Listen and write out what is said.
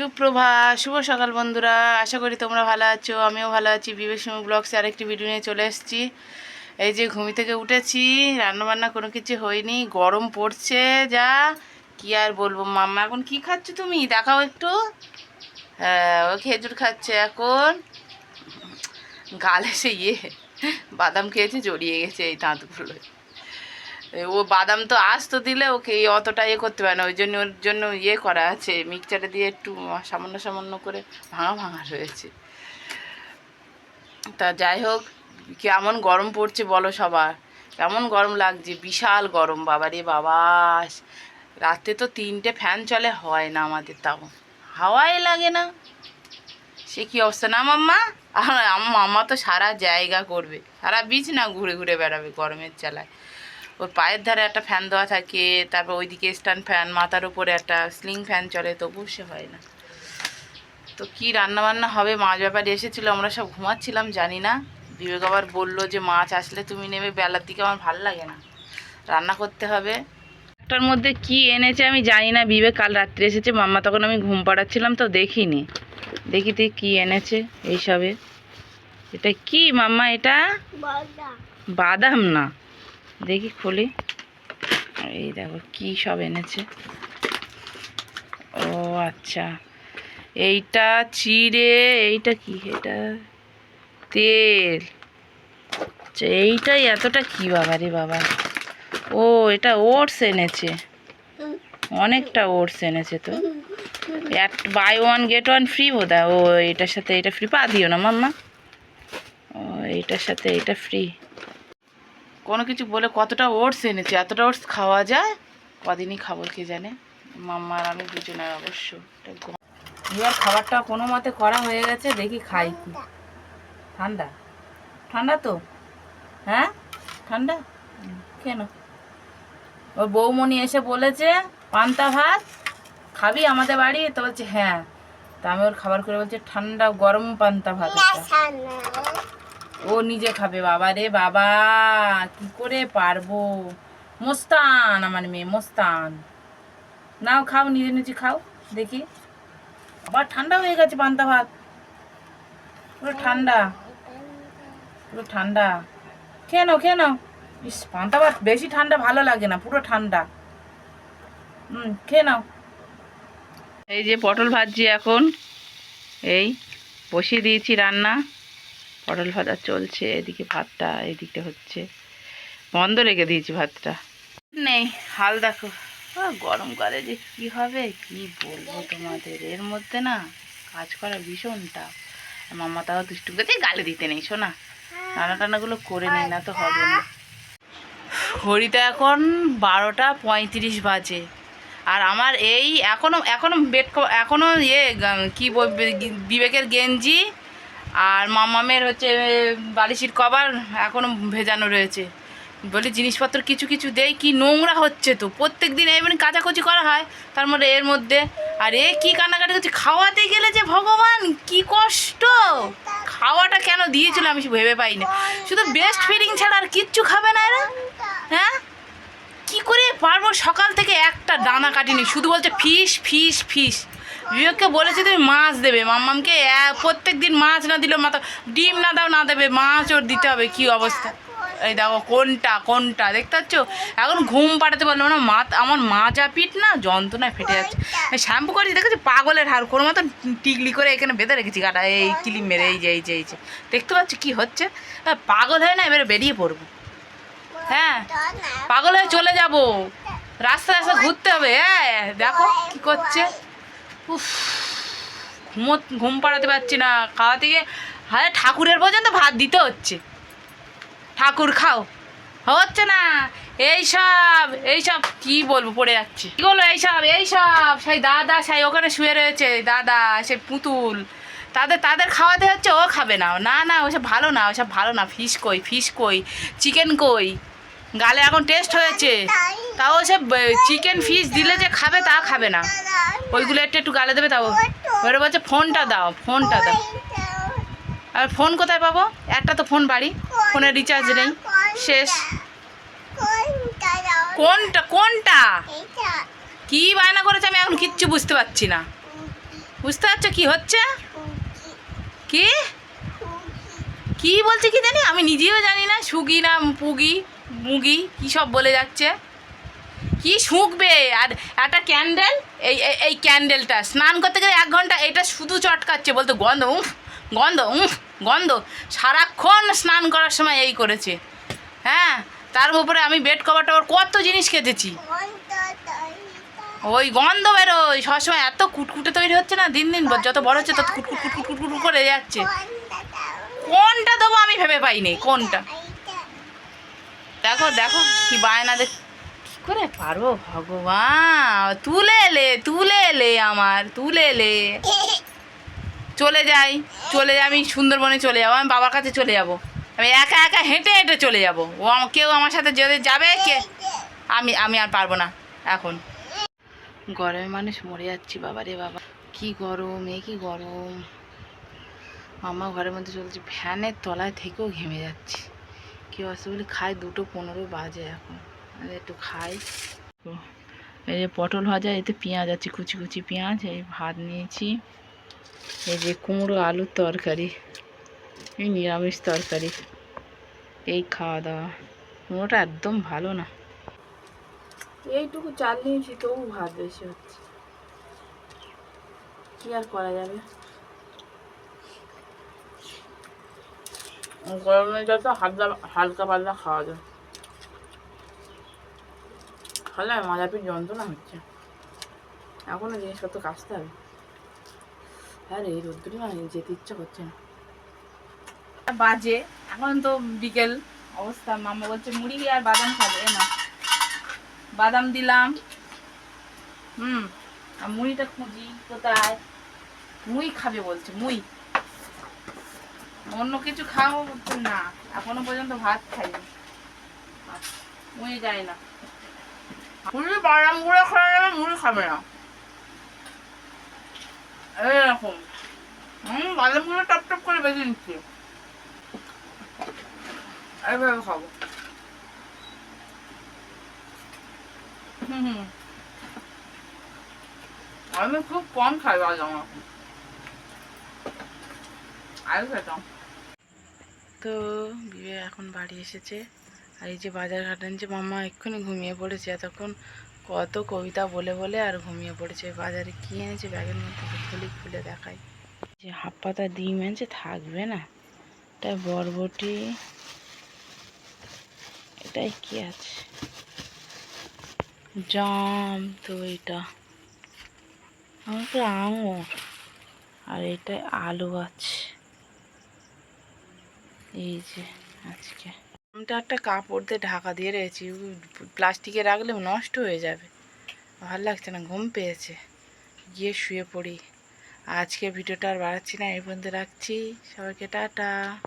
সুপ্রভাত শুভ সকাল বন্ধুরা। আশা করি তোমরা ভালো আছো আমিও ভালো আছি। বিবেক সময় ব্লগসে আরেকটি ভিডিও নিয়ে চলে এসেছি। এই যে ঘুমি থেকে উঠেছি রান্নাবান্না কোনো কিছু হয়নি গরম পড়ছে যা কি আর বলব? মাম্মা এখন কি খাচ্ছ তুমি? দেখাও একটু। হ্যাঁ ও খেজুর খাচ্ছে এখন। গালে সে ইয়ে বাদাম খেয়েছে জড়িয়ে গেছে এই দাঁতগুলো এ, ও বাদাম তো আসতো দিলে ওকে অতটা ইয়ে করতে পারে না, ওই জন্য ওর জন্য ইয়ে করা আছে, মিক্সচারে দিয়ে একটু সামান্য সামান্য করে ভাঙা ভাঙা রয়েছে। তা যাই হোক, কেমন গরম পড়ছে বলো সবার, কেমন গরম লাগছে, বিশাল গরম বাবা রে বাবা রাতে তো তিনটে ফ্যান চলে, হয় না আমাদের তাও, হাওয়াই লাগে না। সে কি অবস্থা না মাম্মা? আমার মাম্মা তো সারা জায়গা করবে, সারা বিচ না ঘুরে ঘুরে বেড়াবে গরমের চালায়। ওর পায়ের ধারে একটা ফ্যান দেওয়া থাকে তারপর ওইদিকে স্ট্যান্ড ফ্যান মাথার উপরে একটা স্লিং ফ্যান চলে তবু সে হয় না। তো কি রান্না বান্না হবে মাছ ব্যাপারে এসেছিল আমরা সব ঘুমাচ্ছিলাম জানি না। বিবেক আবার বলল যে মাছ আসলে তুমি নেবে বেলার দিকে আমার ভালো লাগে না। রান্না করতে হবে। একটার মধ্যে কি এনেছে আমি জানি না বিবেক কাল রাত্রে এসেছে মাম্মা তখন আমি ঘুম পাড়াচ্ছিলাম তো দেখিনি। দেখি তুই কী এনেছে এইসবে এটা কি মাম্মা এটা? বাদাম না। দেখি খুলি। এই দেখো কি সব এনেছে। ও আচ্ছা। এইটা চিড়ে, এইটা কি? এটা তেল। আচ্ছা এইটাই এতটা কি বাবা রে বাবা? ও, এটা ওটস এনেছে। অনেকটা ওটস এনেছে তো। এক, buy one, get one free বোধ ও, এটার সাথে এটা ফ্রি। পা দিও না মাম্মা। ও এইটার সাথে এটা ফ্রি। কোনো কিছু বলে কতটা ওটস এনেছি এতটা ওটস খাওয়া যায়? কদিনই খাব কে জানে? মাম্মা আর আমি দুজনের অবশ্য। এবার খাবারটা কোনো মতে করা হয়ে গেছে দেখি খাই কি। ঠান্ডা? ঠান্ডা তো? হ্যাঁ? ঠান্ডা? কেন ওর বৌমণি এসে বলেছে পান্তা ভাত খাবি আমাদের বাড়ি? তো বলছে হ্যাঁ। তা আমি ওর খাবার করে বলছে ঠান্ডা গরম পান্তা ভাত। ও নিজে খাবে, বাবা রে বাবা। কি করে পারব? মোস্তান আমার মেয়ে, মোস্তান। নাও খাও, নিজে নিজে খাও, দেখি। আবার ঠান্ডা হয়ে গেছে পান্তা ভাত। পুরো ঠান্ডা। পুরো ঠান্ডা। খেয়ে নাও খেয়ে নাও। ইস, পান্তা ভাত বেশি ঠান্ডা ভালো লাগে না, পুরো ঠান্ডা। হুম, খেয়ে নাও। এই যে পটল ভাজছি এখন। এই, বসিয়ে দিয়েছি রান্না। পটল ভাজা চলছে, এদিকে ভাতটা এদিকে হচ্ছে। বন্ধ রেখে দিয়েছি ভাতটা। নেই, হাল দেখো। গরমকালে যে কি হবে, কি বলব তোমাদের? এর মধ্যে না কাজ করা ভীষণ টাফ। মামা তাও দুষ্টু করে গালে দিতে নেই, শোনা? রান্না টান্নাগুলো করে নেই, না তো হবে না। ঘড়িতে এখন বারোটা পঁয়ত্রিশ বাজে। আর আমার এই এখনও এখনও বেড ক- এখনও ইয়ে কি বিবেকের গেঞ্জি আর মামামের হচ্ছে বালিশির কভার এখনও ভেজানো রয়েছে। বলি, জিনিসপত্র কিছু কিছু দেয় কি নোংরা হচ্ছে তো? প্রত্যেক দিন এমনি কাচাকুচি করা হয়। তার মধ্যে এর মধ্যে, আর এ কি কান্নাকাটি করছে? খাওয়াতে গেলে যে ভগবান, কি কষ্ট! খাওয়াটা কেন দিয়েছিল আমি ভেবে পাই না শুধু বেস্ট ফিডিং ছাড়া আর কিচ্ছু খাবে না এরা। হ্যাঁ? কি করে পারব সকাল থেকে একটা দানা কাটিনি? শুধু বলছে ফিশ ফিশ ফিশ বিবেককে বলেছি তুমি মাছ দেবে। মাম্মামকে প্রত্যেক দিন মাছ না দিলেও মাথা ডিম না দাও, না দেবে, মাছ ওর দিতে হবে, কি অবস্থা? এই দেখো কোনটা কোনটা, দেখতে পাচ্ছ? এখন ঘুম পাঠাতে পারল না মা আমার মাজা পিঠ না যন্ত্রণায় ফেটে যাচ্ছে। শ্যাম্পু করেছি, দেখেছি পাগলের হার কোনো মতো টিকলি করে এখানে বেঁধে রেখেছি গাটা, এই কিলি মেরে, এই যে এই যে এই যে। দেখতে পাচ্ছ কী হচ্ছে? পাগল হয়ে না এবারে বেরিয়ে পড়ব? হ্যাঁ পাগল হয়ে চলে যাব। রাস্তা রাস্তা ঘুরতে হবে হ্যাঁ দেখো কী করছে। উফ, ঘুমো, ঘুম পাড়াতে পারছি না। খাওয়া থেকে হ্যাঁ ঠাকুরের পর্যন্ত ভাত দিতে হচ্ছে। ঠাকুর খাও। হচ্ছে না। এইসব এইসব কি বলব, পড়ে যাচ্ছে। কি বলব এইসব এইসব সেই দাদা, সেই ওখানে শুয়ে রয়েছে দাদা, সে পুতুল। তাদের তাদের খাওয়াতে হচ্ছে, ও খাবে না। না না, ওসব ভালো না, ওসব ভালো না। ফিশ কই ফিশ কই, চিকেন কই। গালে এখন টেস্ট হয়েছে। তাও সে চিকেন ফিশ দিলে যে খাবে, তা খাবে না। ওইগুলো একটু একটু গালে দেবে, তাও। ওরা বলছে, ফোনটা দাও ফোনটা দাও। আর ফোন কোথায় পাবো? একটা তো ফোন বাড়ি ফোনের রিচার্জ নেই। শেষ। কোনটা কোনটা? কি বায়না করেছে আমি এখন কিচ্ছু বুঝতে পারছি না। বুঝতে পারছ কি হচ্ছে? কি? কি বলছে কি জানি? আমি নিজেও জানি না, সুগি না পুগি। মুগি, কি সব বলে যাচ্ছে? কি শুকবে? আর একটা ক্যান্ডেল এই, এই- ক্যান্ডেলটা স্নান করতে গেলে এক ঘণ্টা, এটা শুধু চটকাচ্ছে বলতো গন্ধ, উফ গন্ধ উফ, গন্ধ। সারাক্ষণ স্নান করার সময় এই করেছে। হ্যাঁ তার উপরে আমি বেড কভার টভার কত জিনিস খেতেছি ওই গন্ধ বেরোয়। সবসময় এত কুটকুটে তৈরি হচ্ছে না দিন দিন, যত বড় হচ্ছে তত কুটকুট কুটকুট করে যাচ্ছে। কোনটা দেবো আমি ভেবে পাইনি, কোনটা? দেখো দেখো কি বায়না দেখ কি করে পারো ভগবান? তুলে এলে তুলে এলে আমার, তুলে এলে চলে যাই চলে যাই, আমি সুন্দরবনে চলে যাব, আমি বাবার কাছে চলে যাব। আমি একা একা হেঁটে হেঁটে চলে যাব। ও কেউ আমার সাথে যদি যাবে, কে আমি আমি আর পারব না, এখন। গরমে মানুষ মরে যাচ্ছি, বাবা রে বাবা। কি গরম, এ কি গরম। মামা ঘরের মধ্যে চলছে, ফ্যানের তলায় থেকেও ঘেমে যাচ্ছি। কি অবস্থা? বলি খাই, দুটো পনেরো বাজে এখন। একটু খাই। এই যে পটল ভাজা এতে পেঁয়াজ আছে, কুচি কুচি পেঁয়াজ, এই ভাত নিয়েছি। এই যে কুমড়ো আলুর তরকারি, এই নিরামিষ তরকারি। এই খাওয়া দাওয়া। কুমড়োটা একদম ভালো না। এইটুকু চাল নিয়েছি, তবু ভাত বেশি হচ্ছে। কি আর করা যাবে? গরমে যত হালকা হালকা পাতলা খাওয়া যায়। খালে মাজাপি যন্ত্রণা হচ্ছে। এখনও জিনিসপত্র কাচতে হবে। আর, এই রোদ্দুরে না যেতে ইচ্ছা করছে না। বাজে। এখন তো বিকেল অবস্থা। মামা বলছে, মুড়ি আর বাদাম খাবে, এ না বাদাম দিলাম। হুম, আর মুড়িটা খুঁজি কোথায়? মুই খাবে, বলছে মুই অন্য কিছু খাও না, এখনও পর্যন্ত ভাত খাইনি। যায় না। মুড়ি বাদাম গুঁড়ো খাওয়া যাবে, মুড়ি খাবে না। এরকম। বাদাম গুঁড়ো টপ টপ করে নিচ্ছি। এইভাবে খাব। হুম আমি খুব কম খাই বাদাম। এখন খেতাম। তো বিয়ে এখন বাড়ি এসেছে। আর এই যে বাজার ঘাট যে মামা এক্ষুনি ঘুমিয়ে পড়েছে, এতক্ষণ কত কবিতা বলে বলে আর ঘুমিয়ে পড়েছে। বাজারে কি এনেছে ব্যাগের মধ্যে খুলি খুলে দেখাই। যে হাফ পাতা ডিম এনেছে, থাকবে না। এটা বরবটি। এটাই কি আছে? জাম তো এটা আমাকে আঙুর। আর এটা আলু আছে এই যে, আজকে। আমটা একটা কাপড় দিয়ে ঢাকা দিয়ে রয়েছি প্লাস্টিকে রাখলে নষ্ট হয়ে যাবে। ভালো লাগছে না, ঘুম পেয়েছে। গিয়ে শুয়ে পড়ি। আজকে ভিডিওটা আর বাড়াচ্ছি না, এই পর্যন্ত রাখছি। সবাইকে টাটা।